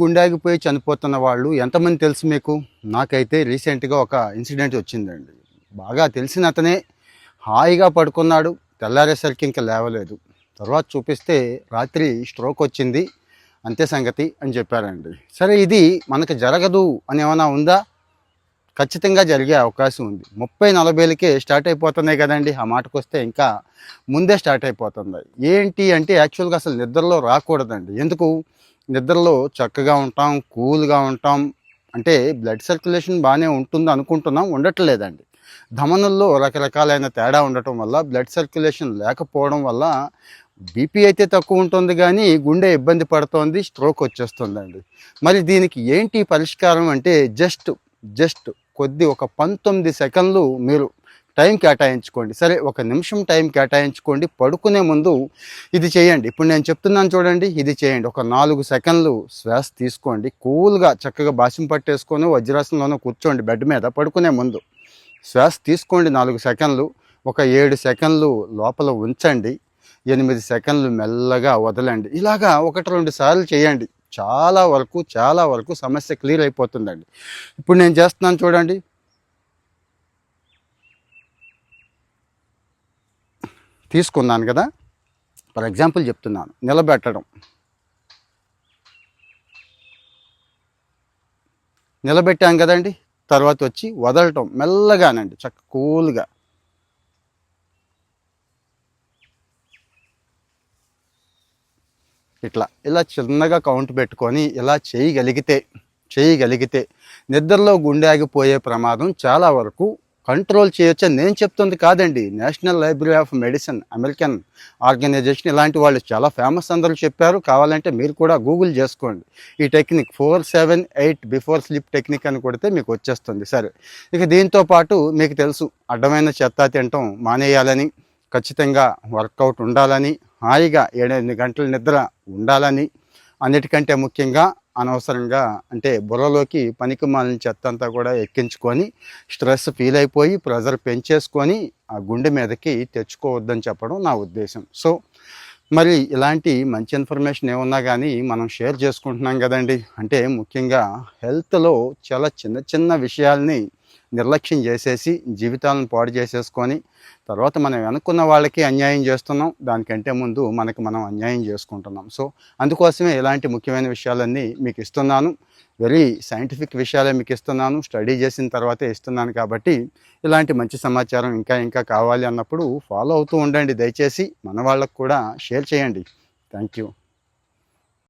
గుండాగిపోయి చనిపోతున్న వాళ్ళు ఎంతమంది తెలుసు మీకు? నాకైతే రీసెంట్గా ఒక ఇన్సిడెంట్ వచ్చిందండి. బాగా తెలిసిన అతనే హాయిగా పడుకున్నాడు తెల్లారేసరికి ఇంకా లేవలేదు. తర్వాత చూపిస్తే రాత్రి స్ట్రోక్ వచ్చింది అంతే సంగతి అని చెప్పారండి. సరే ఇది మనకు జరగదు అని ఏమైనా ఉందా? ఖచ్చితంగా జరిగే అవకాశం ఉంది. ముప్పై నలభైలకే స్టార్ట్ అయిపోతున్నాయి కదండి. ఆ మాటకు వస్తే ఇంకా ముందే స్టార్ట్ అయిపోతుంది ఏంటి అంటే యాక్చువల్గా అసలు నిద్రలో రాకూడదండి. ఎందుకు? నిద్రలో చక్కగా ఉంటాం కూల్గా ఉంటాం. అంటే బ్లడ్ సర్క్యులేషన్ బాగానే ఉంటుంది అనుకుంటున్నాం ఉండట్లేదండి. ధమనుల్లో రకరకాలైన తేడా ఉండటం వల్ల బ్లడ్ సర్క్యులేషన్ లేకపోవడం వల్ల బీపీ అయితే తక్కువ ఉంటుంది కానీ గుండె ఇబ్బంది పడుతోంది స్ట్రోక్ వచ్చేస్తుందండి. మరి దీనికి ఏంటి పరిష్కారం అంటే జస్ట్ జస్ట్ కొద్ది ఒక పంతొమ్మిది సెకండ్లు మీరు టైం కేటాయించుకోండి. సరే ఒక నిమిషం టైం కేటాయించుకోండి. పడుకునే ముందు ఇది చేయండి. ఇప్పుడు నేను చెప్తున్నాను చూడండి ఇది చేయండి. ఒక నాలుగు సెకండ్లు శ్వాస తీసుకోండి. కూల్గా చక్కగా బాసిం పట్టేసుకొని వజ్రాసనంలోనూ కూర్చోండి బెడ్ మీద పడుకునే ముందు. శ్వాస తీసుకోండి నాలుగు సెకండ్లు. ఒక ఏడు సెకండ్లు లోపల ఉంచండి. ఎనిమిది సెకండ్లు మెల్లగా వదలండి. ఇలాగా ఒకటి రెండు సార్లు చేయండి. చాలా వరకు చాలా వరకు సమస్య క్లియర్ అయిపోతుందండి. ఇప్పుడు నేను చేస్తున్నాను చూడండి. తీసుకున్నాను కదా. ఫర్ ఎగ్జాంపుల్ చెప్తున్నాను. నిలబెట్టడం. నిలబెట్టాం కదండి. తర్వాత వచ్చి వదలటం మెల్లగానండి చక్క కూల్గా. ఇట్లా ఇలా చిన్నగా కౌంట్ పెట్టుకొని ఇలా చేయగలిగితే చేయగలిగితే నిద్రలో గుండె ఆగిపోయే ప్రమాదం చాలా వరకు కంట్రోల్ చేయొచ్చని నేను చెప్తుంది కాదండి. National library of medicine American organization ఇలాంటి వాళ్ళు చాలా ఫేమస్ అందరూ చెప్పారు. కావాలంటే మీరు కూడా గూగుల్ చేసుకోండి. ఈ technique four seven eight before sleep technique అని కొడితే మీకు వచ్చేస్తుంది. సరే ఇక దీంతో పాటు మీకు తెలుసు అడ్డమైన చెత్త తినటం మానేయాలని ఖచ్చితంగా వర్కౌట్ ఉండాలని హాయిగా ఏడెనిమిది గంటల నిద్ర ఉండాలని అన్నిటికంటే ముఖ్యంగా అనవసరంగా అంటే బుర్రలోకి పనికి మాలిన చెత్త అంతా కూడా ఎక్కించుకొని స్ట్రెస్ ఫీల్ అయిపోయి ప్రెజర్ పెంచేసుకొని ఆ గుండె మీదకి తెచ్చుకోవద్దని చెప్పడం నా ఉద్దేశం. సో మరి ఇలాంటి మంచి ఇన్ఫర్మేషన్ ఏమున్నా కానీ మనం షేర్ చేసుకుంటున్నాం కదండి. అంటే ముఖ్యంగా హెల్త్లో చాలా చిన్న చిన్న విషయాల్ని నిర్లక్ష్యం చేసేసి జీవితాలను పాడు చేసేసుకొని తర్వాత మనం అనుకున్న వాళ్ళకి అన్యాయం చేస్తున్నాం. దానికంటే ముందు మనకి మనం అన్యాయం చేసుకుంటున్నాం. సో అందుకోసమే ఇలాంటి ముఖ్యమైన విషయాలన్నీ మీకు ఇస్తున్నాను. వెరీ సైంటిఫిక్ విషయాలే మీకు ఇస్తున్నాను. స్టడీ చేసిన తర్వాతే ఇస్తున్నాను కాబట్టి ఇలాంటి మంచి సమాచారం ఇంకా ఇంకా కావాలి అన్నప్పుడు ఫాలో అవుతూ ఉండండి. దయచేసి మన వాళ్ళకు కూడా షేర్ చేయండి. Thank you.